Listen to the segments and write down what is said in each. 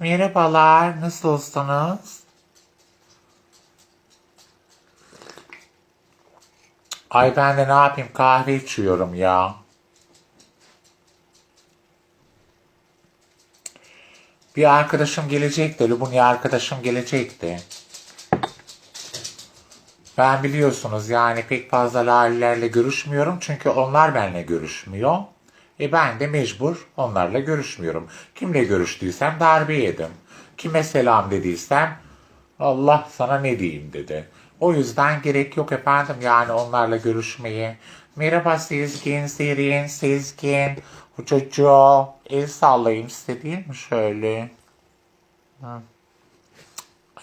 Merhabalar, nasılsınız? Ay ben de ne yapayım kahve içiyorum ya. Bir arkadaşım gelecekti, Lubunya arkadaşım gelecekti. Ben biliyorsunuz yani pek fazla lalelerle görüşmüyorum çünkü onlar benimle görüşmüyor. E ben de mecbur onlarla görüşmüyorum. Kimle görüştüysem darbe yedim. Kime selam dediysem Allah sana ne diyeyim dedi. O yüzden gerek yok efendim yani onlarla görüşmeye. Merhaba Sezgin, Serin, Sezgin, Çocuğu. El sallayayım size değil mi şöyle?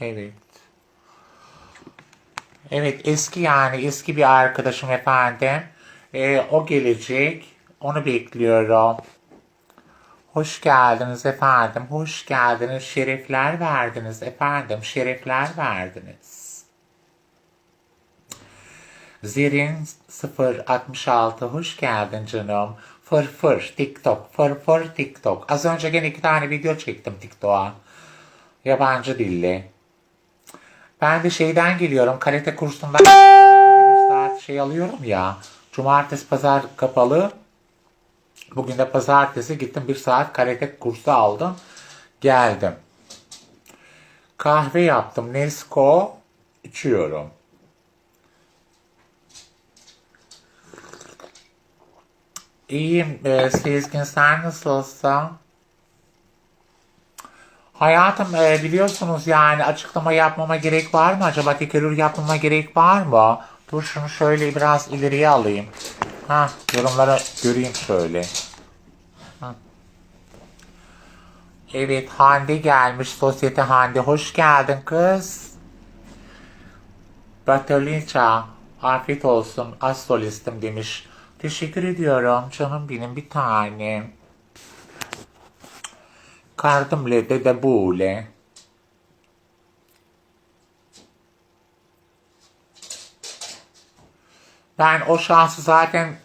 Evet. Evet eski yani eski bir arkadaşım efendim. Ee, o gelecek. Onu bekliyorum. Hoş geldiniz efendim. Hoş geldiniz. Şerefler verdiniz efendim. Şerefler verdiniz. Zerin 066 hoş geldin canım. Fır TikTok. Fır TikTok. Az önce gene iki tane video çektim TikTok'a. Yabancı dilli. Ben de şeyden geliyorum. Karate kursundan bir saat şey alıyorum ya. Cumartesi pazar kapalı. Bugün de pazartesi gittim bir saat karate kursu aldım. Geldim. Kahve yaptım. Nesco içiyorum. İyiyim e, Sezgin sen nasılsın? Hayatım e, biliyorsunuz yani açıklama yapmama gerek var mı? Acaba tekerrür yapmama gerek var mı? Dur şunu şöyle biraz ileriye alayım. Ha yorumlara göreyim şöyle. Ha. Evet Hande gelmiş. Sosyete Hande. Hoş geldin kız. Bataliça. Afiyet olsun. Az solistim demiş. Teşekkür ediyorum. Canım benim bir tanem. Kardım le de de bule. Ben o şansı zaten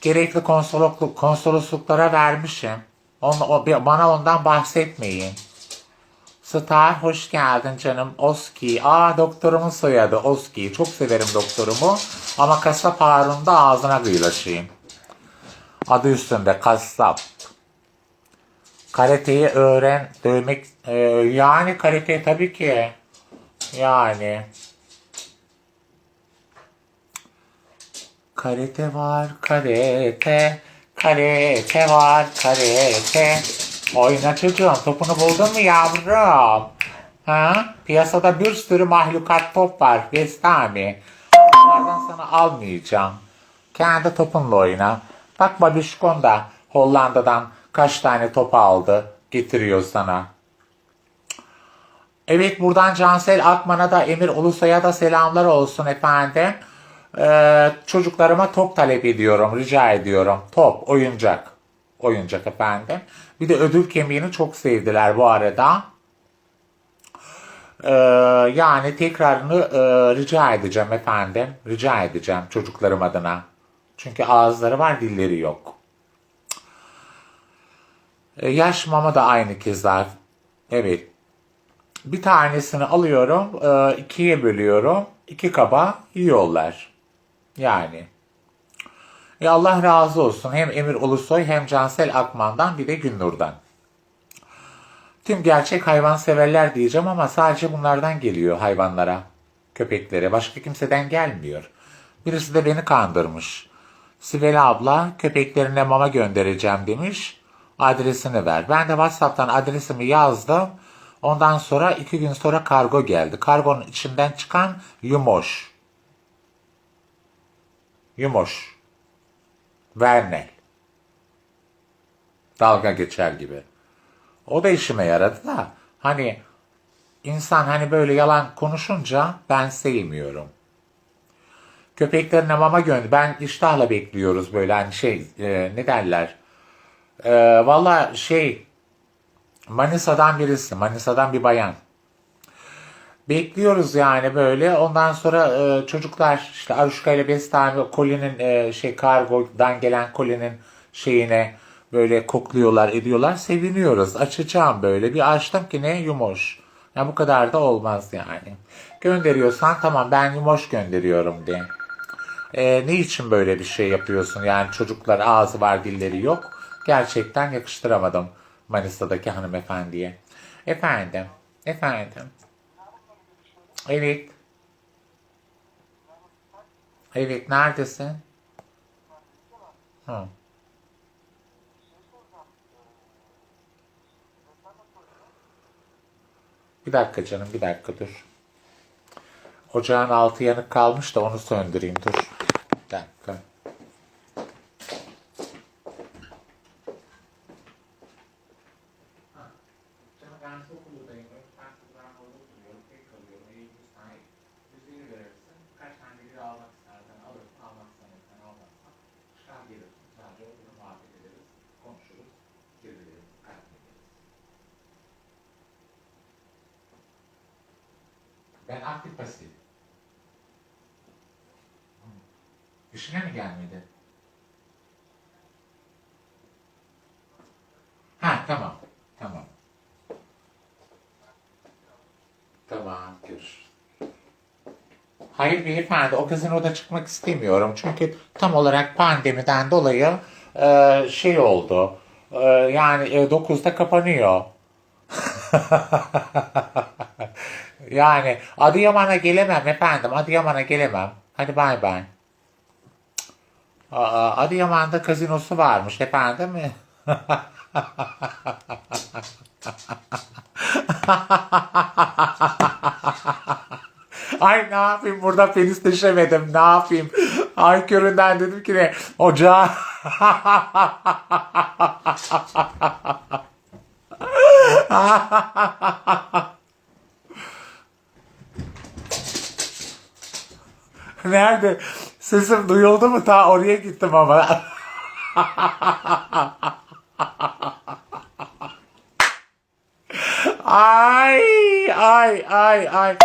gerekli konsolosluk, konsolosluklara vermişim. Onu, o, bana ondan bahsetmeyin. Star hoş geldin canım. Oski. Aa doktorumun soyadı Oski. Çok severim doktorumu. Ama kasap Harun'da ağzına gıylaşayım. Adı üstünde kasap. Karateyi öğren, dövmek, e, yani karate tabii ki. Yani. Karate var, karate, karate var, karate. Oyna çocuğum, topunu buldun mu yavrum? Ha? Piyasada bir sürü mahlukat top var, Bestami. Onlardan sana almayacağım. Kendi topunla oyna. Bak Babişkon da Hollanda'dan kaç tane top aldı, getiriyor sana. Evet buradan Cansel Akman'a da Emir Ulusoy'a da selamlar olsun efendim. Ee, çocuklarıma top talep ediyorum, rica ediyorum. Top, oyuncak. Oyuncak efendim. Bir de ödül kemiğini çok sevdiler bu arada. Ee, yani tekrarını e, rica edeceğim efendim. Rica edeceğim çocuklarım adına. Çünkü ağızları var, dilleri yok. Ee, yaş mama da aynı kızlar. Evet. Bir tanesini alıyorum, e, ikiye bölüyorum. iki kaba yiyorlar. Yani. E Allah razı olsun hem Emir Ulusoy hem Cansel Akman'dan bir de Günnur'dan. Tüm gerçek hayvan severler diyeceğim ama sadece bunlardan geliyor hayvanlara, köpeklere. Başka kimseden gelmiyor. Birisi de beni kandırmış. Sibel abla köpeklerine mama göndereceğim demiş. Adresini ver. Ben de WhatsApp'tan adresimi yazdım. Ondan sonra iki gün sonra kargo geldi. Kargonun içinden çıkan Yumoş. Yumoş. Vernel. Dalga geçer gibi. O da işime yaradı da. Hani insan hani böyle yalan konuşunca ben sevmiyorum. Köpeklerine mama gönder. Ben iştahla bekliyoruz böyle hani şey e, ne derler. E, Valla şey Manisa'dan birisi. Manisa'dan bir bayan. Bekliyoruz yani böyle. Ondan sonra e, çocuklar işte Aruşka ile Bestami kolinin e, şey kargodan gelen kolinin şeyine Böyle kokluyorlar, ediyorlar. Seviniyoruz. Açacağım böyle. Bir açtım ki ne yumuş. Ya bu kadar da olmaz yani. Gönderiyorsan tamam ben yumuş gönderiyorum de. Ee, ne için böyle bir şey yapıyorsun? Yani çocuklar ağzı var dilleri yok. Gerçekten yakıştıramadım Manisa'daki hanımefendiye. Efendim, efendim. Evet. Evet, neredesin? Hı. Bir dakika canım, bir dakika dur. Ocağın altı yanık kalmış da onu söndüreyim, dur. İşine mi gelmedi? Ha tamam. Tamam. Tamam, görüşürüz. Hayır beyefendi, o gazinoda çıkmak istemiyorum. Çünkü tam olarak pandemiden dolayı e, şey oldu. E, yani e, 9'da kapanıyor. yani Adıyaman'a gelemem efendim. Adıyaman'a gelemem. Hadi bay bay. Aa, Adıyaman'da kazinosu varmış efendim. Ay ne yapayım burada penisleşemedim ne yapayım. Ay köründen dedim ki ne ocağa. Nerede? Sesim duyuldu mu? Ta oraya gittim ama. Ay ay ay ay.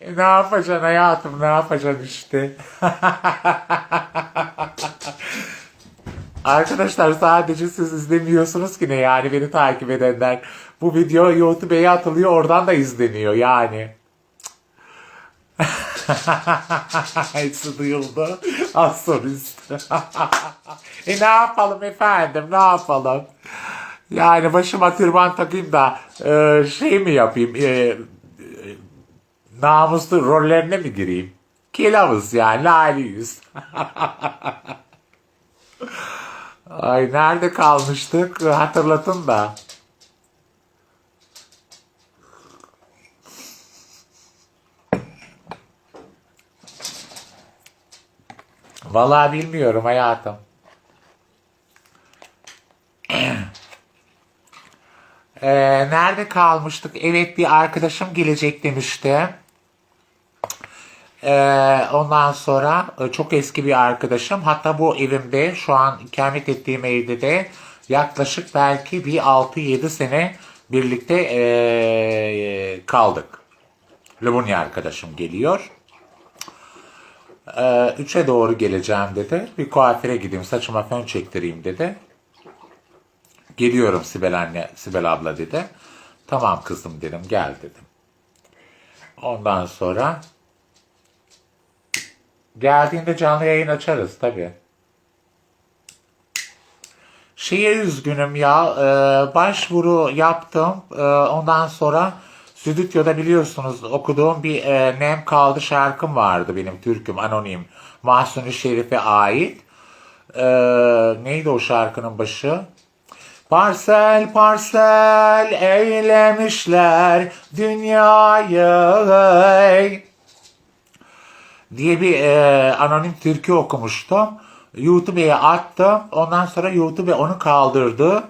E, ne yapacaksın hayatım ne yapacaksın işte. Arkadaşlar sadece siz izlemiyorsunuz ki ne yani beni takip edenler. Bu video YouTube'a atılıyor oradan da izleniyor yani. Hepsi duyuldu. Az üstü. e ne yapalım efendim ne yapalım? Yani başıma türban takayım da e, şey mi yapayım? E, e, namuslu rollerine mi gireyim? Kilavuz yani lali yüz. Ay nerede kalmıştık? Hatırlatın da. Vallahi bilmiyorum hayatım. Ee, nerede kalmıştık? Evet bir arkadaşım gelecek demişti. Ee, ondan sonra e, çok eski bir arkadaşım. Hatta bu evimde şu an ikamet ettiğim evde de yaklaşık belki bir 6-7 sene birlikte ee, kaldık. Lubunya arkadaşım geliyor. Ee, üçe doğru geleceğim dedi. Bir kuaföre gideyim saçıma fön çektireyim dedi. Geliyorum Sibel anne, Sibel abla dedi. Tamam kızım dedim gel dedim. Ondan sonra geldiğinde canlı yayın açarız tabii. Şeye üzgünüm ya e, başvuru yaptım E, ondan sonra stüdyoda biliyorsunuz okuduğum bir e, Nem Kaldı şarkım vardı benim Türküm Anonim Mahsuni Şerif'e ait. E, neydi o şarkının başı? Parsel parsel eylemişler dünyayı diye bir e, anonim türkü okumuştum. YouTube'ya attım. Ondan sonra YouTube onu kaldırdı.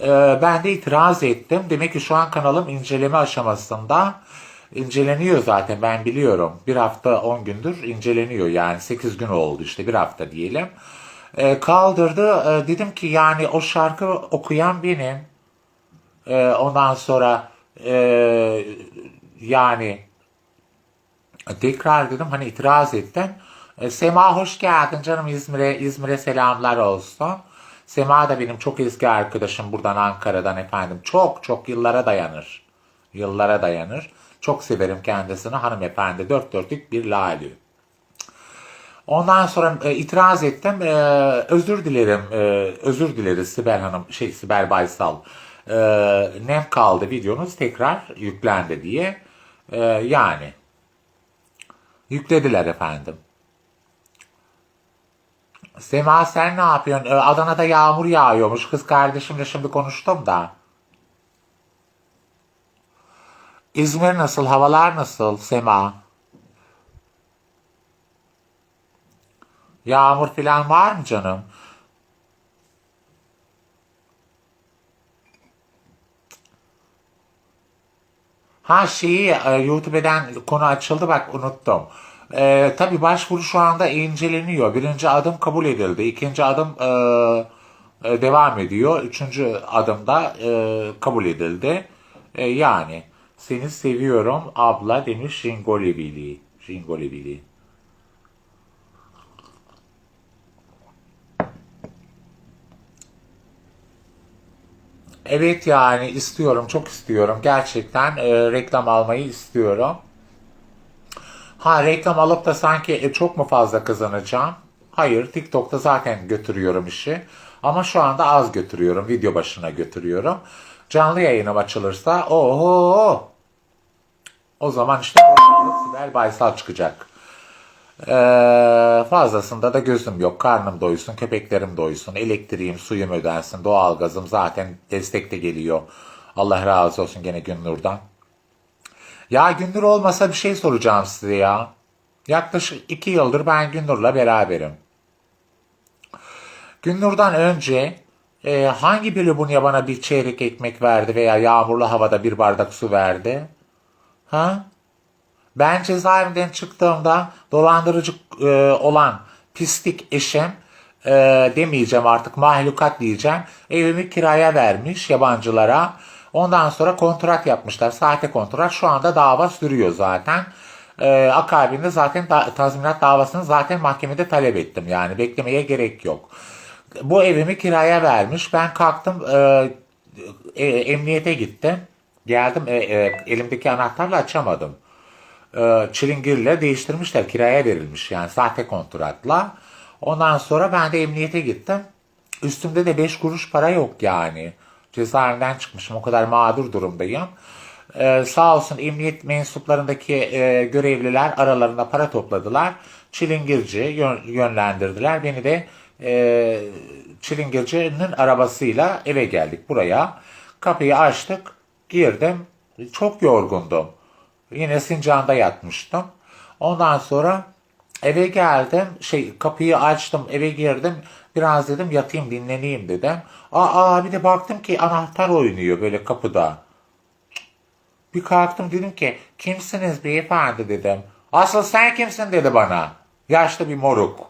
E, ben de itiraz ettim. Demek ki şu an kanalım inceleme aşamasında. İnceleniyor zaten ben biliyorum. Bir hafta 10 gündür inceleniyor yani 8 gün oldu işte bir hafta diyelim. E, kaldırdı. E, dedim ki yani o şarkı okuyan benim. E, ondan sonra e, yani tekrar dedim hani itiraz ettim. E, Sema hoş geldin canım İzmir'e İzmir'e selamlar olsun. Sema da benim çok eski arkadaşım buradan Ankara'dan efendim. Çok çok yıllara dayanır. Yıllara dayanır. Çok severim kendisini hanımefendi. Dört dörtlük bir lali. Ondan sonra e, itiraz ettim. E, özür dilerim. E, özür dileriz Sibel Hanım, şey Sibel Baysal. E, nem kaldı videonuz tekrar yüklendi diye. E, yani. Yüklediler efendim. Sema sen ne yapıyorsun? E, Adana'da yağmur yağıyormuş. Kız kardeşimle şimdi konuştum da. İzmir nasıl? Havalar nasıl Sema? Yağmur falan var mı canım? Ha şeyi e, YouTube'den konu açıldı bak unuttum. E, tabii başvuru şu anda inceleniyor. Birinci adım kabul edildi. İkinci adım e, e, devam ediyor. Üçüncü adımda e, kabul edildi. E, yani seni seviyorum abla demiş Jingolevili. Jingolevili. Evet yani istiyorum, çok istiyorum. Gerçekten e, reklam almayı istiyorum. Ha reklam alıp da sanki e, çok mu fazla kazanacağım? Hayır, TikTok'ta zaten götürüyorum işi. Ama şu anda az götürüyorum, video başına götürüyorum. Canlı yayınım açılırsa, oho! O zaman işte Sibel Baysal çıkacak. Ee, fazlasında da gözüm yok. Karnım doysun, köpeklerim doysun, elektriğim, suyum ödensin, doğalgazım zaten destekte geliyor. Allah razı olsun gene Günnur'dan. Ya Günnur olmasa bir şey soracağım size ya. Yaklaşık iki yıldır ben Günnur'la beraberim. Günnur'dan önce e, hangi bir Lubunya bana bir çeyrek ekmek verdi veya yağmurlu havada bir bardak su verdi? Ha? Ben cezaevinden çıktığımda dolandırıcı e, olan pislik eşim e, demeyeceğim artık mahlukat diyeceğim. Evimi kiraya vermiş yabancılara. Ondan sonra kontrat yapmışlar. Sahte kontrat. Şu anda dava sürüyor zaten. E, akabinde zaten da, tazminat davasını zaten mahkemede talep ettim. Yani beklemeye gerek yok. Bu evimi kiraya vermiş. Ben kalktım e, e, emniyete gittim. Geldim e, e, elimdeki anahtarla açamadım e, çilingirle değiştirmişler. Kiraya verilmiş yani sahte kontratla. Ondan sonra ben de emniyete gittim. Üstümde de 5 kuruş para yok yani. Cezaevinden çıkmışım. O kadar mağdur durumdayım. Ee, sağ olsun emniyet mensuplarındaki e, görevliler aralarında para topladılar. Çilingirci yön, yönlendirdiler. Beni de e, Çilingirci'nin arabasıyla eve geldik buraya. Kapıyı açtık. Girdim. Çok yorgundum. Yine Sincan'da yatmıştım. Ondan sonra eve geldim. Şey kapıyı açtım eve girdim. Biraz dedim yatayım dinleneyim dedim. Aa bir de baktım ki anahtar oynuyor böyle kapıda. Bir kalktım dedim ki kimsiniz beyefendi dedim. Asıl sen kimsin dedi bana. Yaşlı bir moruk.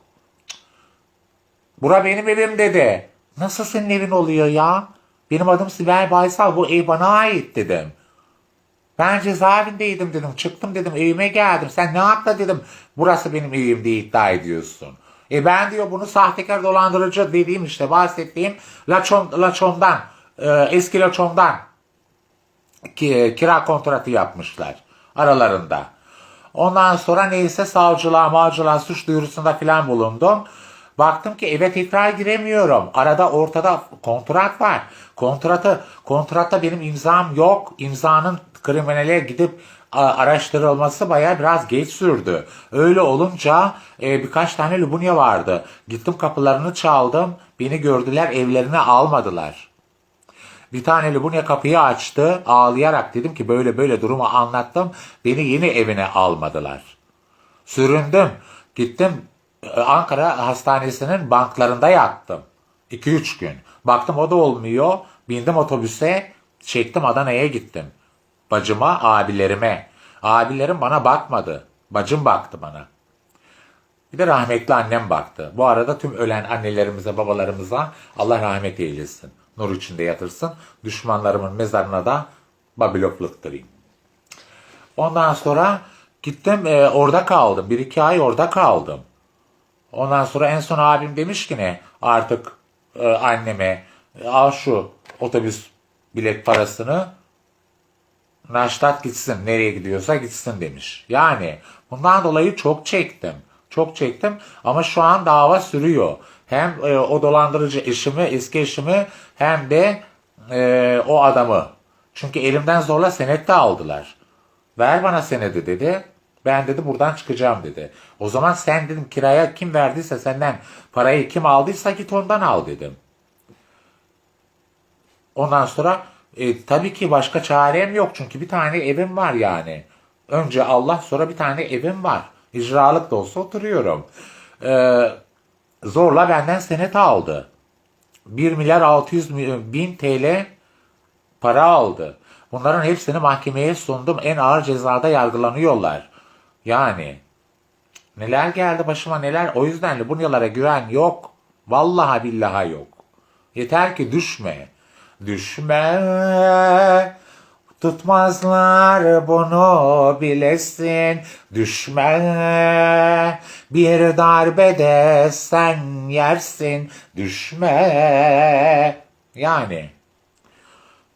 Bura benim evim dedi. Nasıl senin evin oluyor ya? Benim adım Sibel Baysal bu ev bana ait dedim. Ben cezaevindeydim dedim. Çıktım dedim evime geldim. Sen ne yaptın dedim. Burası benim evim diye iddia ediyorsun. E ben diyor bunu sahtekar dolandırıcı dediğim işte bahsettiğim Laçon, Laçon'dan e, eski Laçon'dan ki, kira kontratı yapmışlar aralarında. Ondan sonra neyse savcılığa mağcılığa suç duyurusunda filan bulundum. Baktım ki eve tekrar giremiyorum. Arada ortada kontrat var. Kontratı kontratta benim imzam yok. İmzanın kriminale gidip araştırılması baya biraz geç sürdü. Öyle olunca e, birkaç tane Lubunya vardı. Gittim kapılarını çaldım. Beni gördüler evlerine almadılar. Bir tane Lubunya kapıyı açtı. Ağlayarak dedim ki böyle böyle durumu anlattım. Beni yeni evine almadılar. Süründüm. Gittim Ankara Hastanesi'nin banklarında yattım. 2-3 gün. Baktım o da olmuyor. Bindim otobüse. Çektim Adana'ya gittim. Bacıma, abilerime. Abilerim bana bakmadı. Bacım baktı bana. Bir de rahmetli annem baktı. Bu arada tüm ölen annelerimize, babalarımıza Allah rahmet eylesin. Nur içinde yatırsın. Düşmanlarımın mezarına da babiloflukturayım. Ondan sonra gittim e, orada kaldım. Bir iki ay orada kaldım. Ondan sonra en son abim demiş ki ne artık e, anneme al şu otobüs bilet parasını Naştat gitsin nereye gidiyorsa gitsin demiş. Yani bundan dolayı çok çektim. Çok çektim ama şu an dava sürüyor. Hem e, o dolandırıcı eşimi, eski eşimi hem de e, o adamı. Çünkü elimden zorla senet de aldılar. Ver bana senedi dedi. Ben dedi buradan çıkacağım dedi. O zaman sen dedim kiraya kim verdiyse senden parayı kim aldıysa git ondan al dedim. Ondan sonra e, tabii ki başka çarem yok çünkü bir tane evim var yani. Önce Allah sonra bir tane evim var. İcralık da olsa oturuyorum. E, zorla benden senet aldı. 1 milyar 600 mi- bin TL para aldı. Bunların hepsini mahkemeye sundum. En ağır cezada yargılanıyorlar. Yani neler geldi başıma neler. O yüzden de bunyalara güven yok. Vallahi billahi yok. Yeter ki düşme. Düşme. Tutmazlar bunu bilesin. Düşme. Bir darbede sen yersin. Düşme. Yani.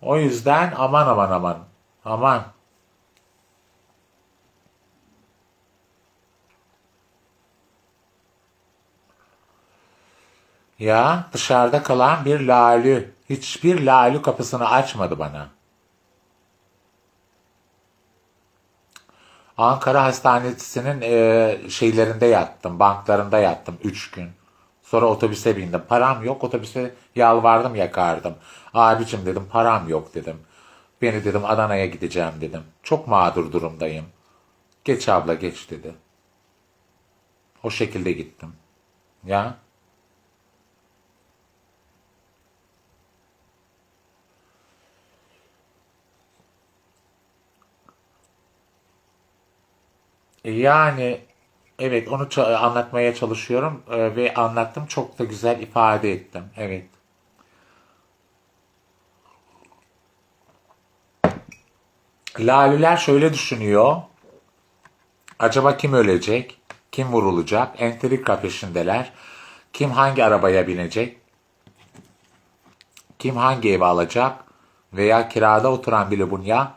O yüzden aman aman aman. Aman. Ya dışarıda kalan bir lalü. Hiçbir lalü kapısını açmadı bana. Ankara Hastanesi'nin e, şeylerinde yattım, banklarında yattım 3 gün. Sonra otobüse bindim. Param yok, otobüse yalvardım yakardım. Abicim dedim, param yok dedim. Beni dedim Adana'ya gideceğim dedim. Çok mağdur durumdayım. Geç abla geç dedi. O şekilde gittim. Ya. Yani evet onu anlatmaya çalışıyorum e, ve anlattım çok da güzel ifade ettim. Evet. Lalüler şöyle düşünüyor. Acaba kim ölecek? Kim vurulacak? Entrika peşindeler. Kim hangi arabaya binecek? Kim hangi evi alacak? Veya kirada oturan bir bunya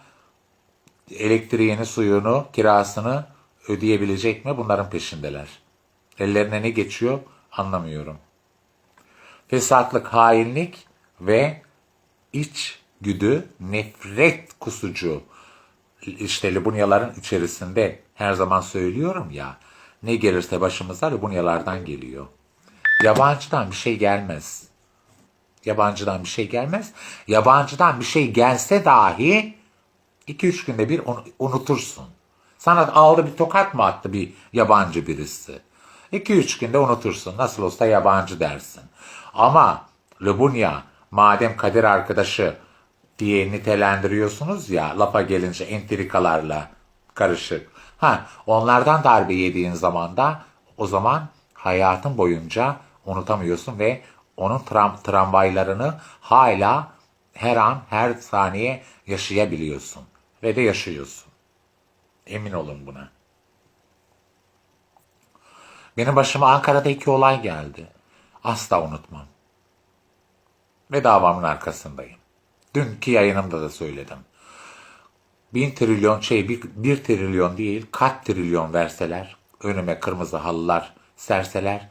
elektriğini, suyunu, kirasını ödeyebilecek mi? Bunların peşindeler. Ellerine ne geçiyor anlamıyorum. Fesatlık, hainlik ve iç güdü, nefret kusucu işte Libunyaların içerisinde her zaman söylüyorum ya ne gelirse başımıza Libunyalardan geliyor. Yabancıdan bir şey gelmez. Yabancıdan bir şey gelmez. Yabancıdan bir şey gelse dahi 2-3 günde bir unutursun. Sana aldı bir tokat mı attı bir yabancı birisi? 2-3 günde unutursun. Nasıl olsa yabancı dersin. Ama Lubunya madem Kadir arkadaşı diye nitelendiriyorsunuz ya lafa gelince entrikalarla karışık. Ha, onlardan darbe yediğin zaman da o zaman hayatın boyunca unutamıyorsun ve onun tram, tramvaylarını hala her an her saniye yaşayabiliyorsun ve de yaşıyorsun. Emin olun buna. Benim başıma Ankara'da iki olay geldi. Asla unutmam. Ve davamın arkasındayım. Dünkü yayınımda da söyledim. Bin trilyon şey bir, bir trilyon değil kat trilyon verseler önüme kırmızı halılar serseler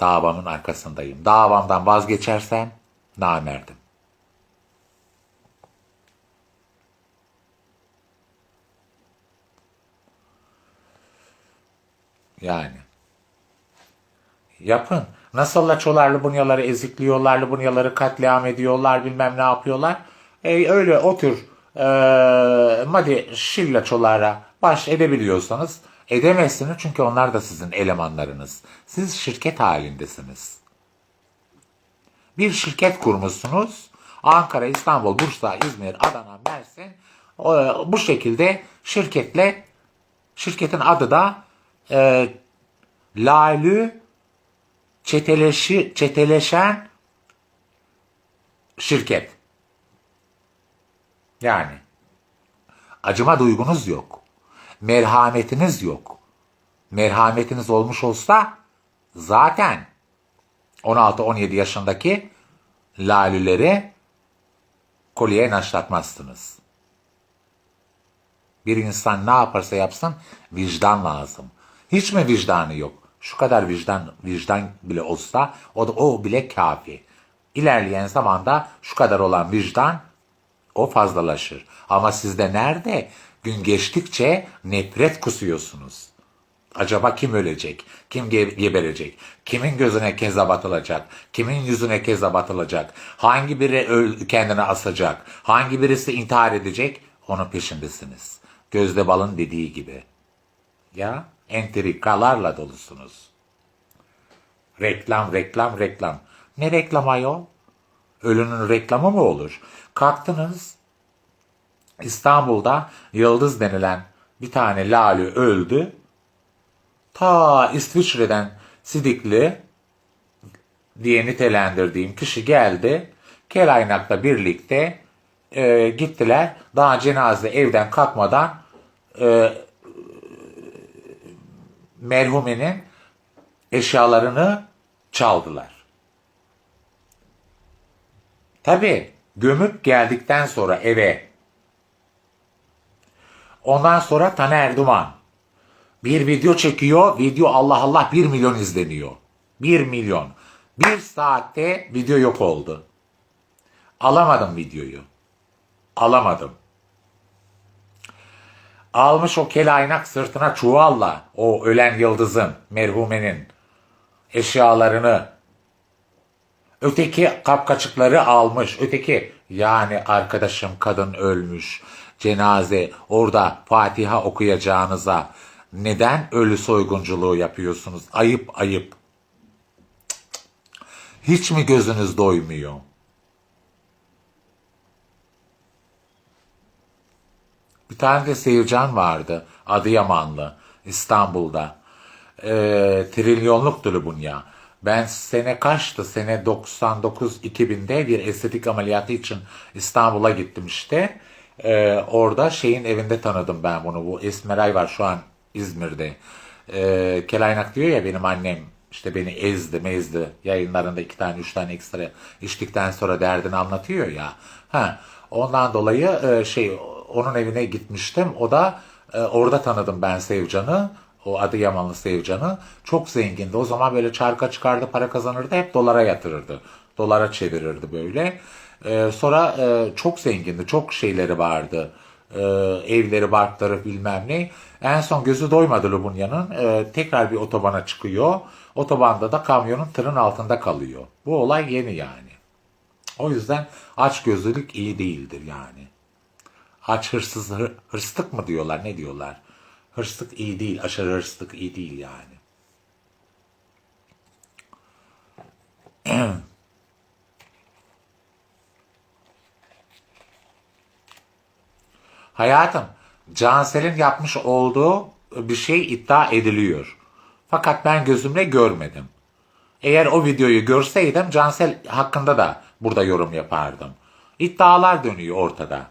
davamın arkasındayım. Davamdan vazgeçersem namerdim. Yani. Yapın. Nasıl laçolarlı bunyaları ezikliyorlar, bunyaları katliam ediyorlar, bilmem ne yapıyorlar. E, öyle o tür e, hadi şillaçolara baş edebiliyorsanız edemezsiniz çünkü onlar da sizin elemanlarınız. Siz şirket halindesiniz. Bir şirket kurmuşsunuz. Ankara, İstanbul, Bursa, İzmir, Adana, Mersin bu şekilde şirketle şirketin adı da e, Lalü çeteleşi, çeteleşen şirket. Yani acıma duygunuz yok. Merhametiniz yok. Merhametiniz olmuş olsa zaten 16-17 yaşındaki lalüleri kolyeye naşlatmazsınız. Bir insan ne yaparsa yapsın vicdan lazım. Hiç mi vicdanı yok? Şu kadar vicdan vicdan bile olsa o da o bile kafi. İlerleyen zamanda şu kadar olan vicdan o fazlalaşır. Ama sizde nerede? Gün geçtikçe nefret kusuyorsunuz. Acaba kim ölecek? Kim ge- geberecek? Kimin gözüne keza batılacak? Kimin yüzüne keza batılacak? Hangi biri kendini asacak? Hangi birisi intihar edecek? Onun peşindesiniz. Gözde balın dediği gibi. Ya entrikalarla dolusunuz. Reklam, reklam, reklam. Ne reklam ayol? Ölünün reklamı mı olur? Kalktınız İstanbul'da Yıldız denilen bir tane lali öldü. Ta İsviçre'den Sidikli diye nitelendirdiğim kişi geldi. Kelaynak'la birlikte e, gittiler. Daha cenaze evden kalkmadan e, merhumenin eşyalarını çaldılar. Tabi gömüp geldikten sonra eve ondan sonra Taner Duman bir video çekiyor. Video Allah Allah 1 milyon izleniyor. 1 milyon. Bir saatte video yok oldu. Alamadım videoyu. Alamadım. Almış o kelaynak sırtına çuvalla o ölen yıldızın, merhumenin eşyalarını. Öteki kapkaçıkları almış. Öteki yani arkadaşım kadın ölmüş. Cenaze orada Fatiha okuyacağınıza neden ölü soygunculuğu yapıyorsunuz? Ayıp ayıp. Hiç mi gözünüz doymuyor? Bir tane de Seyircan vardı. Adıyamanlı. İstanbul'da. Ee, trilyonluktu Lubunya. Ben sene kaçtı? Sene 99-2000'de bir estetik ameliyatı için İstanbul'a gittim işte. Ee, orada şeyin evinde tanıdım ben bunu. Bu Esmeray var şu an İzmir'de. Ee, Kelaynak diyor ya benim annem işte beni ezdi mezdi yayınlarında iki tane üç tane ekstra içtikten sonra derdini anlatıyor ya. Ha, ondan dolayı e, şey onun evine gitmiştim. O da e, orada tanıdım ben Sevcan'ı. O Adıyamanlı Sevcan'ı. Çok zengindi. O zaman böyle çarka çıkardı para kazanırdı. Hep dolara yatırırdı. Dolara çevirirdi böyle. E, sonra e, çok zengindi. Çok şeyleri vardı. E, evleri, barkları bilmem ne. En son gözü doymadı Lubunya'nın. E, tekrar bir otobana çıkıyor. Otobanda da kamyonun tırın altında kalıyor. Bu olay yeni yani. O yüzden açgözlülük iyi değildir yani. Aç hırsız, hır, hırslık mı diyorlar ne diyorlar? Hırslık iyi değil, aşırı hırslık iyi değil yani. Hayatım, Cansel'in yapmış olduğu bir şey iddia ediliyor. Fakat ben gözümle görmedim. Eğer o videoyu görseydim Cansel hakkında da burada yorum yapardım. İddialar dönüyor ortada.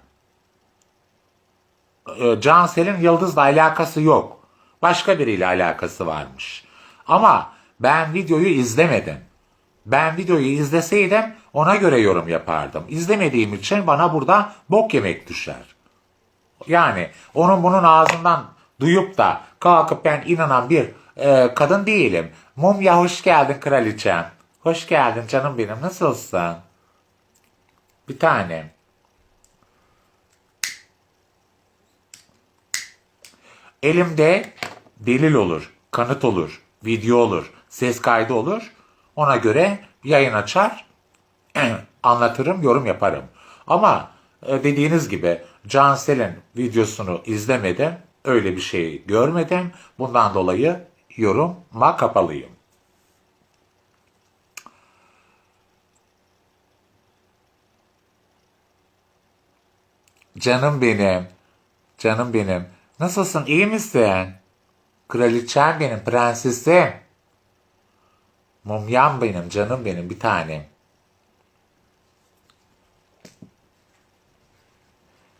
Ee, Cansel'in Yıldız'la alakası yok. Başka biriyle alakası varmış. Ama ben videoyu izlemedim. Ben videoyu izleseydim ona göre yorum yapardım. İzlemediğim için bana burada bok yemek düşer. Yani onun bunun ağzından duyup da kalkıp ben inanan bir e, kadın değilim. Mumya hoş geldin kraliçem. Hoş geldin canım benim nasılsın? Bir tanem. Elimde delil olur, kanıt olur, video olur, ses kaydı olur. Ona göre yayın açar, anlatırım, yorum yaparım. Ama e, dediğiniz gibi Cansel'in videosunu izlemedim, öyle bir şey görmedim. Bundan dolayı yoruma kapalıyım. Canım benim, canım benim. Nasılsın, iyi misin? Kraliçem benim, prensesim. Mumyam benim, canım benim, bir tanem.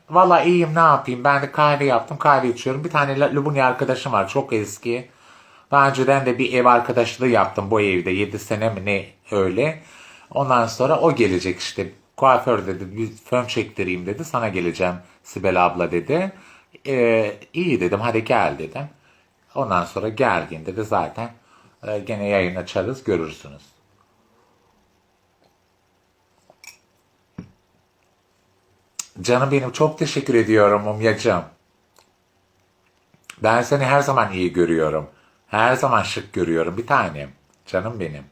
Valla iyiyim ne yapayım ben de kahve yaptım kahve içiyorum. Bir tane Lubunya arkadaşım var çok eski. Daha önceden de bir ev arkadaşlığı yaptım bu evde 7 sene mi ne öyle. Ondan sonra o gelecek işte. Kuaför dedi bir fön çektireyim dedi. Sana geleceğim Sibel abla dedi. Ee, iyi dedim hadi gel dedim. Ondan sonra geldiğinde de zaten e, gene yayın açarız görürsünüz. Canım benim çok teşekkür ediyorum Mumyacığım. Ben seni her zaman iyi görüyorum. Her zaman şık görüyorum bir tanem. Canım benim.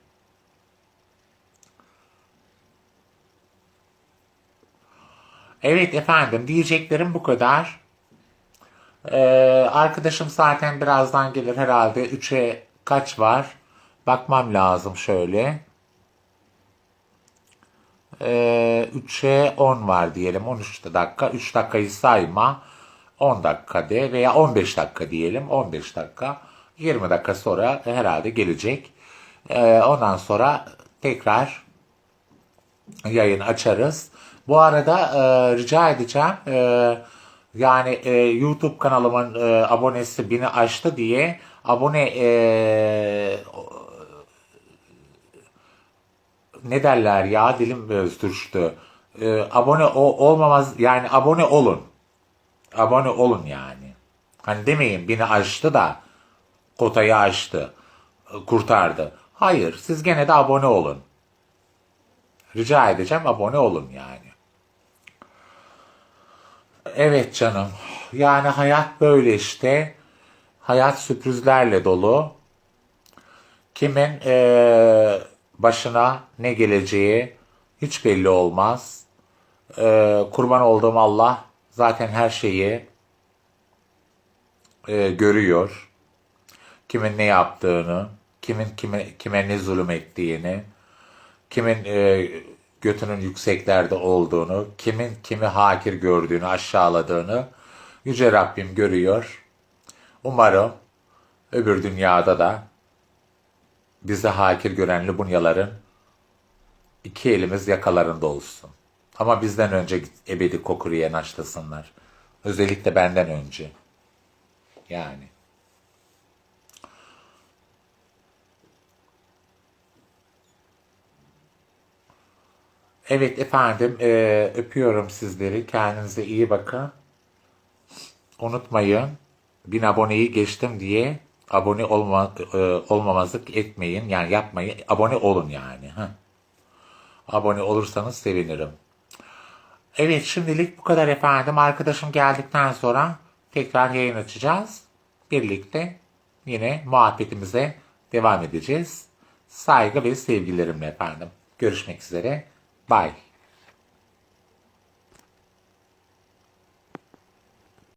Evet efendim diyeceklerim bu kadar. Ee, arkadaşım zaten birazdan gelir herhalde. 3'e kaç var? Bakmam lazım şöyle. Ee, 3'e 10 var diyelim. 13 dakika. 3 dakikayı sayma. 10 dakika de veya 15 dakika diyelim. 15 dakika. 20 dakika sonra herhalde gelecek. Ee, ondan sonra tekrar yayın açarız. Bu arada e, rica edeceğim e, yani e, YouTube kanalımın e, abonesi bini aştı diye abone e, ne derler ya dilim öztürçtü. E, abone o, olmamaz yani abone olun. Abone olun yani. Hani demeyin beni aştı da kotayı aştı, e, kurtardı. Hayır siz gene de abone olun. Rica edeceğim abone olun yani. Evet canım. Yani hayat böyle işte. Hayat sürprizlerle dolu. Kimin eee, başına ne geleceği hiç belli olmaz. Eee, kurban olduğum Allah zaten her şeyi eee, görüyor. Kimin ne yaptığını, kimin kime, kime ne zulüm ettiğini, kimin e, götünün yükseklerde olduğunu, kimin kimi hakir gördüğünü, aşağıladığını Yüce Rabbim görüyor. Umarım öbür dünyada da bizi hakir gören Libunyaların iki elimiz yakalarında olsun. Ama bizden önce ebedi kokuruya naşlasınlar. Özellikle benden önce. Yani. Evet efendim, eee, öpüyorum sizleri. Kendinize iyi bakın. Unutmayın, bin aboneyi geçtim diye abone olma, eee, olmamazlık etmeyin. Yani yapmayın, abone olun yani. Heh. Abone olursanız sevinirim. Evet şimdilik bu kadar efendim. Arkadaşım geldikten sonra tekrar yayın açacağız. Birlikte yine muhabbetimize devam edeceğiz. Saygı ve sevgilerimle efendim. Görüşmek üzere. Bye.